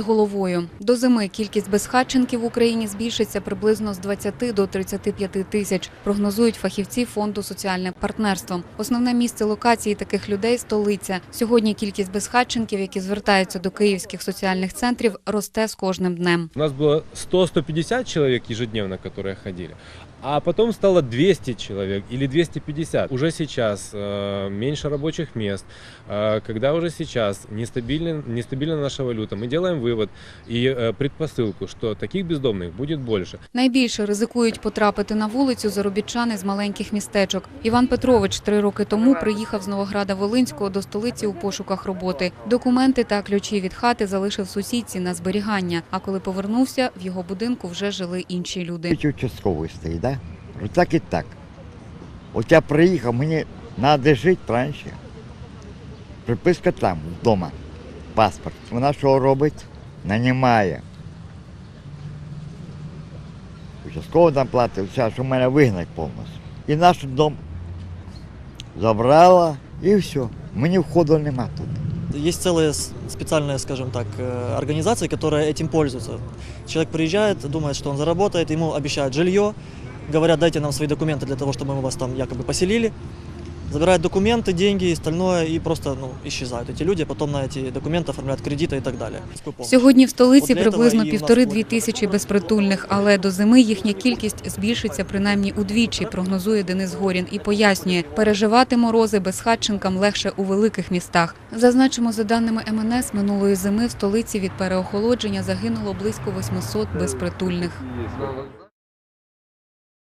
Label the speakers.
Speaker 1: головою. До зими кількість безхатченків в Україні збільшиться приблизно з 20 до 35 тисяч, прогнозують фахівці фонду соціальне партнерство. Основне місце локації таких людей столиця. Сьогодні кількість безхатченків, які звертаються до київських соціальних центрів, росте з кожним днем.
Speaker 2: У нас было 100-150 человек ежедневно, которые ходили, а потом стало 200 человек или 250. Уже сейчас э, меньше рабочих мест, э, когда уже сейчас нестабильна, нестабильна наша валюта, мы делаем вывод и э, предпосылку, что таких бездомных будет больше.
Speaker 1: Найбільше ризикують потрапити на вулицю заробітчани з маленьких містечок. Іван Петрович три роки тому приїхав з Новограда Волинського до столиці у пошуках роботи. Документи та ключі від хати залишив сусідці на зберігання. А коли повернувся, в його будинку вже жили інші люди.
Speaker 3: Третій участковий стоїть, да? От так і так. От я приїхав, мені треба жити раніше. Приписка там, вдома, паспорт. Вона що робить? Нанімає. Участково там платить, все, що мене вигнать повністю. І наш дом забрала і все. Мені входу нема тут.
Speaker 4: Есть целые с- специальные, скажем так, э, организации, которые этим пользуются. Человек приезжает, думает, что он заработает, ему обещают жилье, говорят, дайте нам свои документы для того, чтобы мы вас там якобы поселили. Забирают документы, деньги и остальное, и просто ну, исчезают эти люди, потом на эти документы оформляют кредиты и так далее.
Speaker 1: Сьогодні в столиці
Speaker 4: От для этого
Speaker 1: приблизно
Speaker 4: і в нас
Speaker 1: півтори-дві
Speaker 4: ходять.
Speaker 1: тисячі безпритульних, але до зими їхня кількість збільшиться принаймні удвічі, прогнозує Денис Горін і пояснює, переживати морози безхатченкам легше у великих містах. Зазначимо, за даними МНС, минулої зими в столиці від переохолодження загинуло близько 800 безпритульних.